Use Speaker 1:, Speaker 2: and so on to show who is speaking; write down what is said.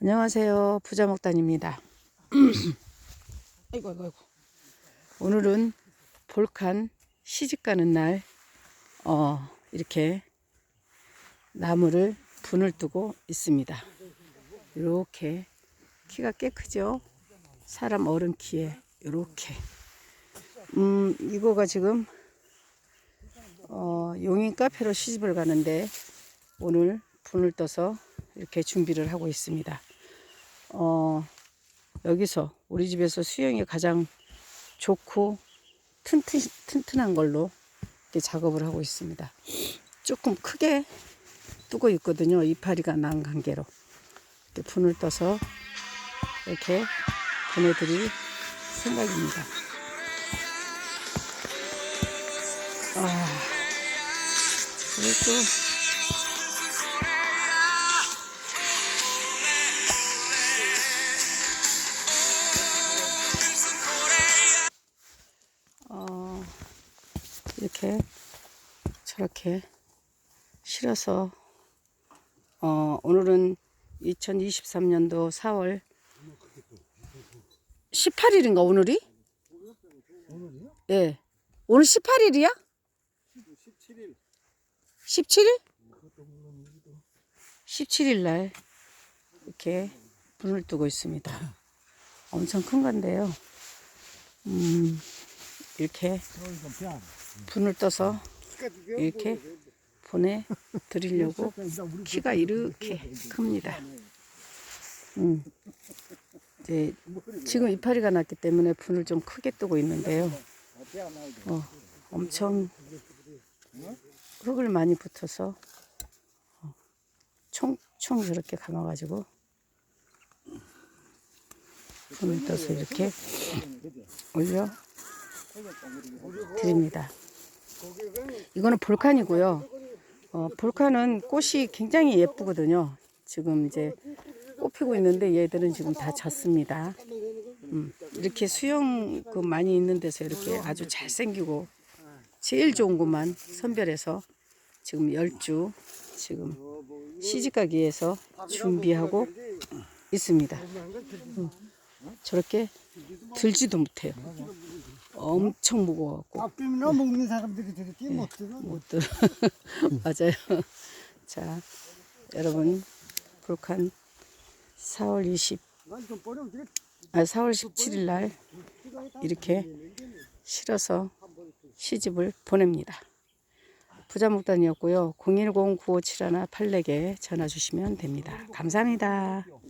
Speaker 1: 안녕하세요. 부자목단입니다. 아이고, 아이고, 아이고. 오늘은 볼칸 시집 가는 날, 어, 이렇게 나무를 분을 뜨고 있습니다. 이렇게 키가 꽤 크죠? 사람 어른 키에 이렇게. 음, 이거가 지금 어, 용인 카페로 시집을 가는데 오늘 분을 떠서 이렇게 준비를 하고 있습니다. 어, 여기서 우리 집에서 수영이 가장 좋고 튼튼, 튼튼한 걸로 이렇게 작업을 하고 있습니다. 조금 크게 뜨고 있거든요. 이파리가 난 관계로. 이렇게 분을 떠서 이렇게 보내드릴 생각입니다. 아, 그리고 이렇게 저렇게 실어서 어, 오늘은 2023년도 4월 18일인가 오늘이?
Speaker 2: 오늘이요?
Speaker 1: 예. 오늘 18일이야?
Speaker 2: 17일.
Speaker 1: 17일? 17일 날 이렇게 분을 뜨고 있습니다. 엄청 큰 건데요. 음, 이렇게 분을 떠서 이렇게 보내 드리려고 키가 이렇게 큽니다. 음. 이제 지금 이파리가 났기 때문에 분을 좀 크게 뜨고 있는데요. 어, 엄청 흙을 많이 붙어서 어, 총총 저렇게 감아가지고 분을 떠서 이렇게 올려 드립니다. 이거는 볼칸이고요. 어, 볼칸은 꽃이 굉장히 예쁘거든요. 지금 이제 꽃 피고 있는데 얘들은 지금 다 졌습니다. 음, 이렇게 수영 그 많이 있는 데서 이렇게 아주 잘생기고 제일 좋은 것만 선별해서 지금 열주 지금 시집가기 위해서 준비하고 있습니다. 음, 저렇게 들지도 못해요. 엄청 무거워갖고
Speaker 2: 밥 때문에 먹는 사람들이 저렇게 못 들어.
Speaker 1: 못 들어. 맞아요. 자, 여러분 불칸 4월 20,
Speaker 2: 난좀 버려.
Speaker 1: 아 4월 17일 날 이렇게 실어서 시집을 보냅니다. 부자목단이었고요. 010-9571-84개 전화 주시면 됩니다. 감사합니다.